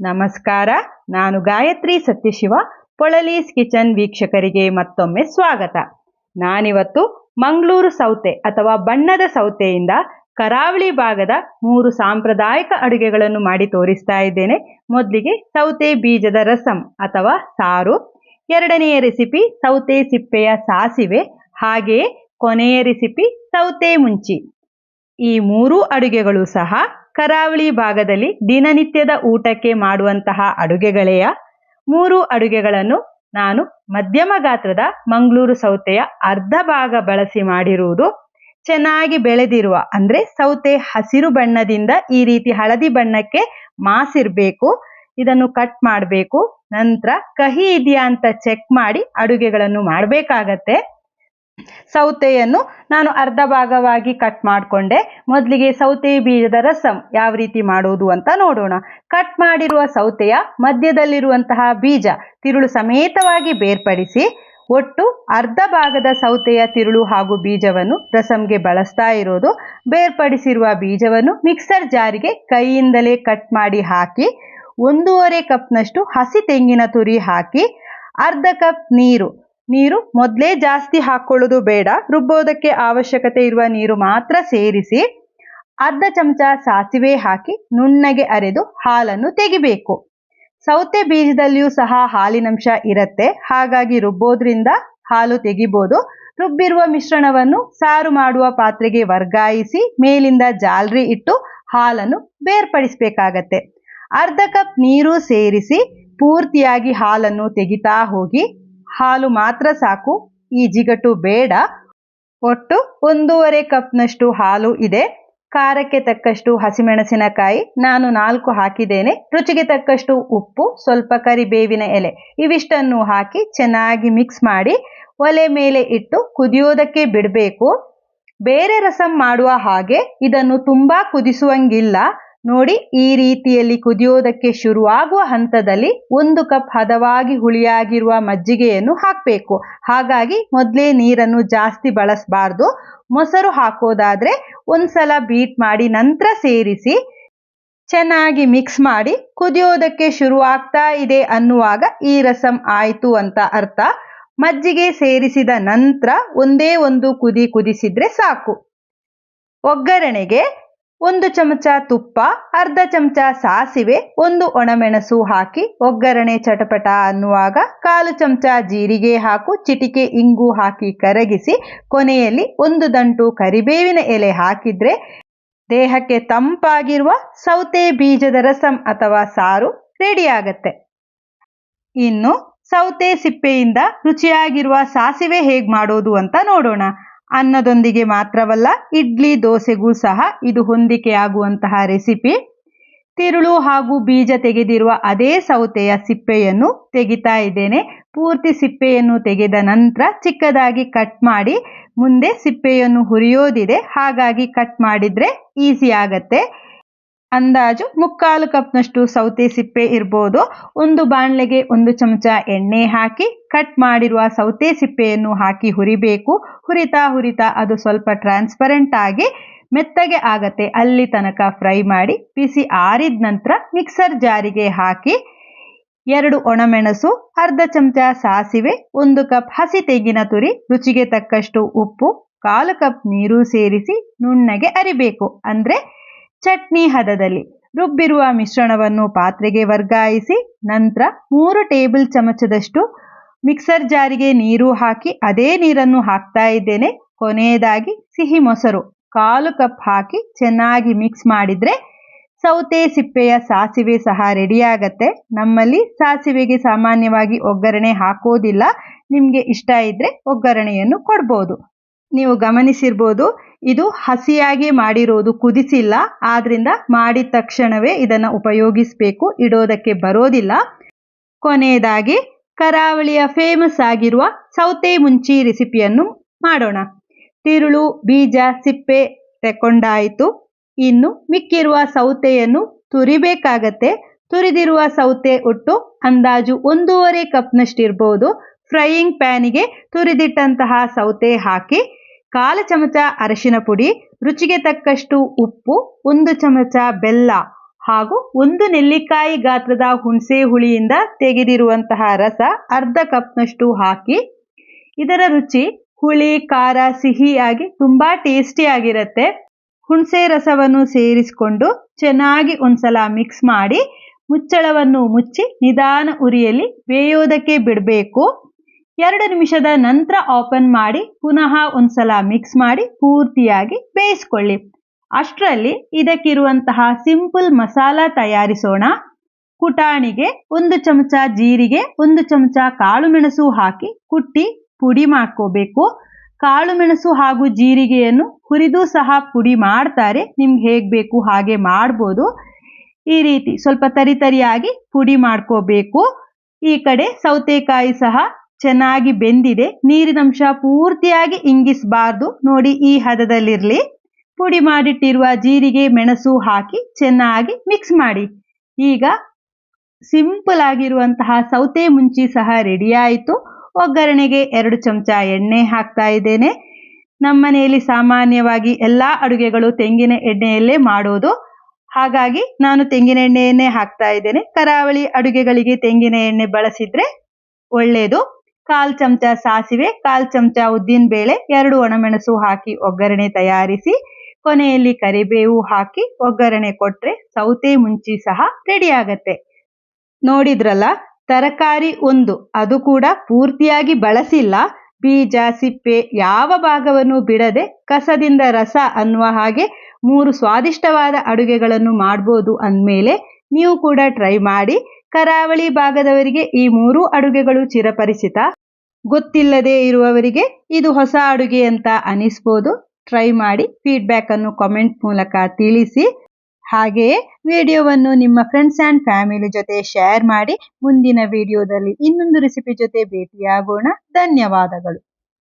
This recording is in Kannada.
ನಮಸ್ಕಾರ, ನಾನು ಗಾಯತ್ರಿ ಸತ್ಯಶಿವ, ಪೊಳಲೀಸ್ ಕಿಚನ್ ವೀಕ್ಷಕರಿಗೆ ಮತ್ತೊಮ್ಮೆ ಸ್ವಾಗತ. ನಾನಿವತ್ತು ಮಂಗಳೂರು ಸೌತೆ ಅಥವಾ ಬಣ್ಣದ ಸೌತೆಯಿಂದ ಕರಾವಳಿ ಭಾಗದ ಮೂರು ಸಾಂಪ್ರದಾಯಿಕ ಅಡುಗೆಗಳನ್ನು ಮಾಡಿ ತೋರಿಸ್ತಾ ಇದ್ದೇನೆ. ಮೊದಲಿಗೆ ಸೌತೆ ಬೀಜದ ರಸಂ ಅಥವಾ ಸಾರು, ಎರಡನೆಯ ರೆಸಿಪಿ ಸೌತೆ ಸಿಪ್ಪೆಯ ಸಾಸಿವೆ, ಹಾಗೆಯೇ ಕೊನೆಯ ರೆಸಿಪಿ ಸೌತೆ ಮುಂಚಿ. ಈ ಮೂರೂ ಅಡುಗೆಗಳು ಸಹ ಕರಾವಳಿ ಭಾಗದಲ್ಲಿ ದಿನನಿತ್ಯದ ಊಟಕ್ಕೆ ಮಾಡುವಂತಹ ಅಡುಗೆಗಳೆಯ ಮೂರು ಅಡುಗೆಗಳನ್ನು ನಾನು ಮಧ್ಯಮ ಗಾತ್ರದ ಮಂಗಳೂರು ಸೌತೆಯ ಅರ್ಧ ಭಾಗ ಬಳಸಿ ಮಾಡಿರುವುದು. ಚೆನ್ನಾಗಿ ಬೆಳೆದಿರುವ ಅಂದ್ರೆ ಸೌತೆ ಹಸಿರು ಬಣ್ಣದಿಂದ ಈ ರೀತಿ ಹಳದಿ ಬಣ್ಣಕ್ಕೆ ಮಾಸಿರ್ಬೇಕು. ಇದನ್ನು ಕಟ್ ಮಾಡಬೇಕು. ನಂತರ ಕಹಿ ಇದೆಯಾ ಅಂತ ಚೆಕ್ ಮಾಡಿ ಅಡುಗೆಗಳನ್ನು ಮಾಡಬೇಕಾಗತ್ತೆ. ಸೌತೆಯನ್ನು ನಾನು ಅರ್ಧ ಭಾಗವಾಗಿ ಕಟ್ ಮಾಡಿಕೊಂಡೆ. ಮೊದಲಿಗೆ ಸೌತೆ ಬೀಜದ ರಸಂ ಯಾವ ರೀತಿ ಮಾಡೋದು ಅಂತ ನೋಡೋಣ. ಕಟ್ ಮಾಡಿರುವ ಸೌತೆಯ ಮಧ್ಯದಲ್ಲಿರುವಂತಹ ಬೀಜ ತಿರುಳು ಸಮೇತವಾಗಿ ಬೇರ್ಪಡಿಸಿ ಒಟ್ಟು ಅರ್ಧ ಭಾಗದ ಸೌತೆಯ ತಿರುಳು ಹಾಗೂ ಬೀಜವನ್ನು ರಸಂಗೆ ಬಳಸ್ತಾ ಇರೋದು. ಬೇರ್ಪಡಿಸಿರುವ ಬೀಜವನ್ನು ಮಿಕ್ಸರ್ ಜಾರಿಗೆ ಕೈಯಿಂದಲೇ ಕಟ್ ಮಾಡಿ ಹಾಕಿ ಒಂದೂವರೆ ಕಪ್ನಷ್ಟು ಹಸಿ ತೆಂಗಿನ ತುರಿ ಹಾಕಿ ಅರ್ಧ ಕಪ್ ನೀರು ನೀರು ಮೊದಲೇ ಜಾಸ್ತಿ ಹಾಕ್ಕೊಳ್ಳೋದು ಬೇಡ, ರುಬ್ಬೋದಕ್ಕೆ ಅವಶ್ಯಕತೆ ಇರುವ ನೀರು ಮಾತ್ರ ಸೇರಿಸಿ ಅರ್ಧ ಚಮಚ ಸಾಸಿವೆ ಹಾಕಿ ನುಣ್ಣಗೆ ಅರೆದು ಹಾಲನ್ನು ತೆಗಿಬೇಕು. ಸೌತೆ ಬೀಜದಲ್ಲಿಯೂ ಸಹ ಹಾಲಿನಂಶ ಇರುತ್ತೆ, ಹಾಗಾಗಿ ರುಬ್ಬೋದ್ರಿಂದ ಹಾಲು ತೆಗಿಬೋದು. ರುಬ್ಬಿರುವ ಮಿಶ್ರಣವನ್ನು ಸಾರು ಮಾಡುವ ಪಾತ್ರೆಗೆ ವರ್ಗಾಯಿಸಿ ಮೇಲಿಂದ ಜಾಲರಿ ಇಟ್ಟು ಹಾಲನ್ನು ಬೇರ್ಪಡಿಸಬೇಕಾಗತ್ತೆ. ಅರ್ಧ ಕಪ್ ನೀರು ಸೇರಿಸಿ ಪೂರ್ತಿಯಾಗಿ ಹಾಲನ್ನು ತೆಗಿತಾ ಹೋಗಿ ಹಾಲು ಮಾತ್ರ ಸಾಕು, ಈ ಜಿಗಟು ಬೇಡ. ಒಟ್ಟು ಒಂದೂವರೆ ಕಪ್ನಷ್ಟು ಹಾಲು ಇದೆ. ಖಾರಕ್ಕೆ ತಕ್ಕಷ್ಟು ಹಸಿಮೆಣಸಿನಕಾಯಿ ನಾನು ನಾಲ್ಕು ಹಾಕಿದ್ದೇನೆ. ರುಚಿಗೆ ತಕ್ಕಷ್ಟು ಉಪ್ಪು, ಸ್ವಲ್ಪ ಕರಿಬೇವಿನ ಎಲೆ, ಇವಿಷ್ಟನ್ನು ಹಾಕಿ ಚೆನ್ನಾಗಿ ಮಿಕ್ಸ್ ಮಾಡಿ ಒಲೆ ಮೇಲೆ ಇಟ್ಟು ಕುದಿಯೋದಕ್ಕೆ ಬಿಡಬೇಕು. ಬೇರೆ ರಸಂ ಮಾಡುವ ಹಾಗೆ ಇದನ್ನು ತುಂಬಾ ಕುದಿಸುವಂಗಿಲ್ಲ. ನೋಡಿ, ಈ ರೀತಿಯಲ್ಲಿ ಕುದಿಯೋದಕ್ಕೆ ಶುರುವಾಗುವ ಹಂತದಲ್ಲಿ ಒಂದು ಕಪ್ ಹದವಾಗಿ ಹುಳಿಯಾಗಿರುವ ಮಜ್ಜಿಗೆಯನ್ನು ಹಾಕಬೇಕು. ಹಾಗಾಗಿ ಮೊದಲೇ ನೀರನ್ನು ಜಾಸ್ತಿ ಬಳಸಬಾರ್ದು. ಮೊಸರು ಹಾಕೋದಾದ್ರೆ ಒಂದ್ಸಲ ಬೀಟ್ ಮಾಡಿ ನಂತರ ಸೇರಿಸಿ ಚೆನ್ನಾಗಿ ಮಿಕ್ಸ್ ಮಾಡಿ ಕುದಿಯೋದಕ್ಕೆ ಶುರುವಾಗ್ತಾ ಇದೆ ಅನ್ನುವಾಗ ಈ ರಸಂ ಆಯಿತು ಅಂತ ಅರ್ಥ. ಮಜ್ಜಿಗೆ ಸೇರಿಸಿದ ನಂತರ ಒಂದೇ ಒಂದು ಕುದಿ ಕುದಿಸಿದ್ರೆ ಸಾಕು. ಒಗ್ಗರಣೆಗೆ ಒಂದು ಚಮಚ ತುಪ್ಪ, ಅರ್ಧ ಚಮಚ ಸಾಸಿವೆ, ಒಂದು ಒಣಮೆಣಸು ಹಾಕಿ ಒಗ್ಗರಣೆ ಚಟಪಟ ಅನ್ನುವಾಗ ಕಾಲು ಚಮಚ ಜೀರಿಗೆ ಹಾಕು, ಚಿಟಿಕೆ ಇಂಗು ಹಾಕಿ ಕರಗಿಸಿ ಕೊನೆಯಲ್ಲಿ ಒಂದು ದಂಟು ಕರಿಬೇವಿನ ಎಲೆ ಹಾಕಿದ್ರೆ ದೇಹಕ್ಕೆ ತಂಪಾಗಿರುವ ಸೌತೆ ಬೀಜದ ರಸಂ ಅಥವಾ ಸಾರು ರೆಡಿಯಾಗತ್ತೆ ಇನ್ನು ಸೌತೆ ಸಿಪ್ಪೆಯಿಂದ ರುಚಿಯಾಗಿರುವ ಸಾಸಿವೆ ಹೇಗೆ ಮಾಡೋದು ಅಂತ ನೋಡೋಣ. ಅನ್ನದೊಂದಿಗೆ ಮಾತ್ರವಲ್ಲ, ಇಡ್ಲಿ ದೋಸೆಗೂ ಸಹ ಇದು ಹೊಂದಿಕೆಯಾಗುವಂತಹ ರೆಸಿಪಿ. ತಿರುಳು ಹಾಗೂ ಬೀಜ ತೆಗೆದಿರುವ ಅದೇ ಸೌತೆಯ ಸಿಪ್ಪೆಯನ್ನು ತೆಗಿತಾ ಇದ್ದೇನೆ. ಪೂರ್ತಿ ಸಿಪ್ಪೆಯನ್ನು ತೆಗೆದ ನಂತರ ಚಿಕ್ಕದಾಗಿ ಕಟ್ ಮಾಡಿ, ಮುಂದೆ ಸಿಪ್ಪೆಯನ್ನು ಹುರಿಯೋದಿದೆ. ಹಾಗಾಗಿ ಕಟ್ ಮಾಡಿದ್ರೆ ಈಸಿ ಆಗತ್ತೆ. ಅಂದಾಜು ಮುಕ್ಕಾಲು ಕಪ್ನಷ್ಟು ಸೌತೆ ಸಿಪ್ಪೆ ಇರ್ಬೋದು. ಒಂದು ಬಾಣಲೆಗೆ ಒಂದು ಚಮಚ ಎಣ್ಣೆ ಹಾಕಿ, ಕಟ್ ಮಾಡಿರುವ ಸೌತೆ ಸಿಪ್ಪೆಯನ್ನು ಹಾಕಿ ಹುರಿಬೇಕು. ಹುರಿತಾ ಹುರಿತಾ ಅದು ಸ್ವಲ್ಪ ಟ್ರಾನ್ಸ್ಪರೆಂಟ್ ಆಗಿ ಮೆತ್ತಗೆ ಆಗತ್ತೆ. ಅಲ್ಲಿ ತನಕ ಫ್ರೈ ಮಾಡಿ ಬಿಸಿ ಆರಿದ ನಂತರ ಮಿಕ್ಸರ್ ಜಾರಿಗೆ ಹಾಕಿ, ಎರಡು ಒಣಮೆಣಸು, ಅರ್ಧ ಚಮಚ ಸಾಸಿವೆ, ಒಂದು ಕಪ್ ಹಸಿ ತೆಂಗಿನ ತುರಿ, ರುಚಿಗೆ ತಕ್ಕಷ್ಟು ಉಪ್ಪು, ಕಾಲು ಕಪ್ ನೀರು ಸೇರಿಸಿ ನುಣ್ಣಗೆ ಅರಿಬೇಕು. ಅಂದ್ರೆ ಚಟ್ನಿ ಹದದಲ್ಲಿ ರುಬ್ಬಿರುವ ಮಿಶ್ರಣವನ್ನು ಪಾತ್ರೆಗೆ ವರ್ಗಾಯಿಸಿ ನಂತರ ಮೂರು ಟೇಬಲ್ ಚಮಚದಷ್ಟು ಮಿಕ್ಸರ್ ಜಾರಿಗೆ ನೀರು ಹಾಕಿ ಅದೇ ನೀರನ್ನು ಹಾಕ್ತಾ ಇದ್ದೇನೆ. ಕೊನೆಯದಾಗಿ ಸಿಹಿ ಮೊಸರು ಕಾಲು ಕಪ್ ಹಾಕಿ ಚೆನ್ನಾಗಿ ಮಿಕ್ಸ್ ಮಾಡಿದ್ರೆ ಸೌತೆ ಸಿಪ್ಪೆಯ ಸಾಸಿವೆ ಸಹ ರೆಡಿಯಾಗತ್ತೆ. ನಮ್ಮಲ್ಲಿ ಸಾಸಿವೆಗೆ ಸಾಮಾನ್ಯವಾಗಿ ಒಗ್ಗರಣೆ ಹಾಕೋದಿಲ್ಲ. ನಿಮಗೆ ಇಷ್ಟ ಇದ್ರೆ ಒಗ್ಗರಣೆಯನ್ನು ಕೊಡ್ಬೋದು. ನೀವು ಗಮನಿಸಿರ್ಬೋದು ಇದು ಹಸಿಯಾಗಿ ಮಾಡಿರೋದು ಕುದಿಸಿಲ್ಲ. ಆದ್ರಿಂದ ಮಾಡಿದ ತಕ್ಷಣವೇ ಇದನ್ನು ಉಪಯೋಗಿಸಬೇಕು. ಇಡೋದಕ್ಕೆ ಬರೋದಿಲ್ಲ. ಕೊನೆಯದಾಗಿ ಕರಾವಳಿಯ ಫೇಮಸ್ ಆಗಿರುವ ಸೌತೆ ಮುಂಚಿ ರೆಸಿಪಿಯನ್ನು ಮಾಡೋಣ. ತಿರುಳು, ಬೀಜ, ಸಿಪ್ಪೆ ತೆಕೊಂಡಾಯಿತು ಇನ್ನು ಮಿಕ್ಕಿರುವ ಸೌತೆಯನ್ನು ತುರಿಬೇಕಾಗತ್ತೆ. ತುರಿದಿರುವ ಸೌತೆ ಒಟ್ಟು ಅಂದಾಜು ಒಂದೂವರೆ ಕಪ್ನಷ್ಟಿರ್ಬೋದು. ಫ್ರೈಯಿಂಗ್ ಪ್ಯಾನಿಗೆ ತುರಿದಿಟ್ಟಂತಹ ಸೌತೆ ಹಾಕಿ ಕಾಲು ಚಮಚ ಅರಿಶಿನ ಪುಡಿ, ರುಚಿಗೆ ತಕ್ಕಷ್ಟು ಉಪ್ಪು, ಒಂದು ಚಮಚ ಬೆಲ್ಲ ಹಾಗೂ ಒಂದು ನೆಲ್ಲಿಕಾಯಿ ಗಾತ್ರದ ಹುಣಸೆ ಹುಳಿಯಿಂದ ತೆಗೆದಿರುವಂತಹ ರಸ ಅರ್ಧ ಕಪ್ನಷ್ಟು ಹಾಕಿ, ಇದರ ರುಚಿ ಹುಳಿ, ಖಾರ ಸಿಹಿಯಾಗಿ ತುಂಬ ಟೇಸ್ಟಿಯಾಗಿರುತ್ತೆ ಹುಣಸೆ ರಸವನ್ನು ಸೇರಿಸಿಕೊಂಡು ಚೆನ್ನಾಗಿ ಒಂದ್ಸಲ ಮಿಕ್ಸ್ ಮಾಡಿ, ಮುಚ್ಚಳವನ್ನು ಮುಚ್ಚಿ ನಿಧಾನ ಉರಿಯಲ್ಲಿ ಬೇಯೋದಕ್ಕೆ ಬಿಡಬೇಕು. ಎರಡು ನಿಮಿಷದ ನಂತರ ಓಪನ್ ಮಾಡಿ, ಪುನಃ ಒಂದ್ಸಲ ಮಿಕ್ಸ್ ಮಾಡಿ, ಪೂರ್ತಿಯಾಗಿ ಬೇಯಿಸ್ಕೊಳ್ಳಿ. ಅಷ್ಟರಲ್ಲಿ ಇದಕ್ಕಿರುವಂತಹ ಸಿಂಪಲ್ ಮಸಾಲ ತಯಾರಿಸೋಣ. ಕುಟಾಣಿಗೆ ಒಂದು ಚಮಚ ಜೀರಿಗೆ, ಒಂದು ಚಮಚ ಕಾಳುಮೆಣಸು ಹಾಕಿ ಕುಟ್ಟಿ ಪುಡಿ ಮಾಡ್ಕೋಬೇಕು. ಕಾಳುಮೆಣಸು ಹಾಗೂ ಜೀರಿಗೆಯನ್ನು ಹುರಿದು ಸಹ ಪುಡಿ ಮಾಡ್ತಾರೆ. ನಿಮ್ಗೆ ಹೇಗೆ ಬೇಕು ಹಾಗೆ ಮಾಡ್ಬೋದು. ಈ ರೀತಿ ಸ್ವಲ್ಪ ತರಿತರಿಯಾಗಿ ಪುಡಿ ಮಾಡ್ಕೋಬೇಕು. ಈ ಕಡೆ ಸೌತೆಕಾಯಿ ಸಹ ಚೆನ್ನಾಗಿ ಬೆಂದಿದೆ. ನೀರಿನಂಶ ಪೂರ್ತಿಯಾಗಿ ಇಂಗಿಸಬಾರ್ದು. ನೋಡಿ ಈ ಹದದಲ್ಲಿರಲಿ. ಪುಡಿ ಮಾಡಿಟ್ಟಿರುವ ಜೀರಿಗೆ, ಮೆಣಸು ಹಾಕಿ ಚೆನ್ನಾಗಿ ಮಿಕ್ಸ್ ಮಾಡಿ. ಈಗ ಸಿಂಪಲ್ ಆಗಿರುವಂತಹ ಸೌತೆ ಮುಂಚಿ ಸಹ ರೆಡಿ ಆಯಿತು. ಒಗ್ಗರಣೆಗೆ ಎರಡು ಚಮಚ ಎಣ್ಣೆ ಹಾಕ್ತಾ ಇದ್ದೇನೆ. ನಮ್ಮನೆಯಲ್ಲಿ ಸಾಮಾನ್ಯವಾಗಿ ಎಲ್ಲ ಅಡುಗೆಗಳು ತೆಂಗಿನ ಎಣ್ಣೆಯಲ್ಲೇ ಮಾಡೋದು. ಹಾಗಾಗಿ ನಾನು ತೆಂಗಿನ ಎಣ್ಣೆಯನ್ನೇ ಹಾಕ್ತಾ ಇದ್ದೇನೆ. ಕರಾವಳಿ ಅಡುಗೆಗಳಿಗೆ ತೆಂಗಿನ ಎಣ್ಣೆ ಬಳಸಿದ್ರೆ ಒಳ್ಳೆಯದು ಕಾಲ್ ಚಮಚ ಸಾಸಿವೆ, ಕಾಲ್ ಚಮಚ ಉದ್ದಿನ ಬೇಳೆ, ಎರಡು ಒಣಮೆಣಸು ಹಾಕಿ ಒಗ್ಗರಣೆ ತಯಾರಿಸಿ, ಕೊನೆಯಲ್ಲಿ ಕರಿಬೇವು ಹಾಕಿ ಒಗ್ಗರಣೆ ಕೊಟ್ಟರೆ ಸೌತೆ ಮುಂಚಿ ಸಹ ರೆಡಿ ಆಗತ್ತೆ. ನೋಡಿದ್ರಲ್ಲ, ತರಕಾರಿ ಒಂದು, ಅದು ಕೂಡ ಪೂರ್ತಿಯಾಗಿ ಬಳಸಿಲ್ಲ. ಬೀಜ, ಸಿಪ್ಪೆ ಯಾವ ಭಾಗವನ್ನು ಬಿಡದೆ ಕಸದಿಂದ ರಸ ಅನ್ನುವ ಹಾಗೆ ಮೂರು ಸ್ವಾದಿಷ್ಟವಾದ ಅಡುಗೆಗಳನ್ನು ಮಾಡ್ಬೋದು ಅಂದಮೇಲೆ ನೀವು ಕೂಡ ಟ್ರೈ ಮಾಡಿ. ಕರಾವಳಿ ಭಾಗದವರಿಗೆ ಈ ಮೂರು ಅಡುಗೆಗಳು ಚಿರಪರಿಚಿತ. ಗೊತ್ತಿಲ್ಲದೆ ಇರುವವರಿಗೆ ಇದು ಹೊಸ ಅಡುಗೆ ಅಂತ ಅನಿಸ್ಬೋದು. ಟ್ರೈ ಮಾಡಿ ಫೀಡ್ಬ್ಯಾಕ್ ಅನ್ನು ಕಾಮೆಂಟ್ ಮೂಲಕ ತಿಳಿಸಿ. ಹಾಗೆಯೇ ವಿಡಿಯೋವನ್ನು ನಿಮ್ಮ ಫ್ರೆಂಡ್ಸ್ ಆ್ಯಂಡ್ ಫ್ಯಾಮಿಲಿ ಜೊತೆ ಶೇರ್ ಮಾಡಿ. ಮುಂದಿನ ವಿಡಿಯೋದಲ್ಲಿ ಇನ್ನೊಂದು ರೆಸಿಪಿ ಜೊತೆ ಭೇಟಿಯಾಗೋಣ. ಧನ್ಯವಾದಗಳು.